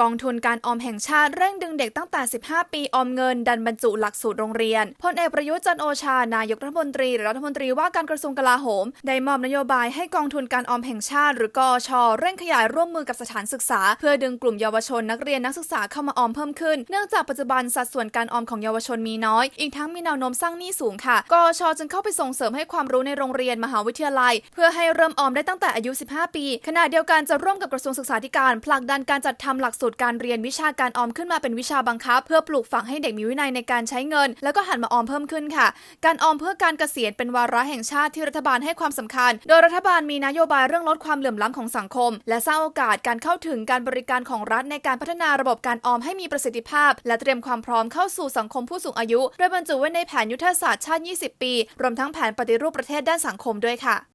กองทุนการออมแห่งชาติเร่งดึงเด็กตั้งแต่ 15 ปีออมเงิน ดันบรรจุหลักสูตรโรงเรียน พลเอกประยุทธ์จันโอชา นายกรัฐมนตรีหรือรัฐมนตรีว่าการกระทรวงกลาโหม ได้มอบนโยบายให้กองทุนการออมแห่งชาติ หรือกอชเร่งขยายร่วมมือกับสถานศึกษา เพื่อดึงกลุ่มเยาวชนนักเรียนนักศึกษาเข้ามาออมเพิ่มขึ้น เนื่องจากปัจจุบันสัดส่วนการออมของเยาวชนมีน้อย อีกทั้งมีแนวโน้มสร้างหนี้สูงค่ะ กอชจึงเข้าไปส่งเสริมให้ความรู้ในโรงเรียนมหาวิทยาลัย เพื่อให้เริ่มออมได้ตั้งแต่อายุ 15 ปี ขณะเดียวกันจะร่วมกับกระทรวงศึกษาธิการผลักดันการจัดทำหลักสูตรการเรียนวิชาการออมขึ้นมาเป็นวิชาบังคับ เพื่อปลูกฝังให้เด็กมีวินัยในการใช้เงิน แล้วก็หันมาออมเพิ่มขึ้นค่ะ การออมเพื่อการเกษียณเป็นวาระแห่งชาติที่รัฐบาลให้ความสำคัญ โดยรัฐบาลมีนโยบายเรื่องลดความเหลื่อมล้ำของสังคม และสร้างโอกาสการเข้าถึงการบริการของรัฐในการพัฒนาระบบการออมให้มีประสิทธิภาพ และเตรียมความพร้อมเข้าสู่สังคมผู้สูงอายุ โดยบรรจุไว้ในแผนยุทธศาสตร์ชาติ 20 ปี รวมทั้งแผนปฏิรูปประเทศด้านสังคมด้วยค่ะ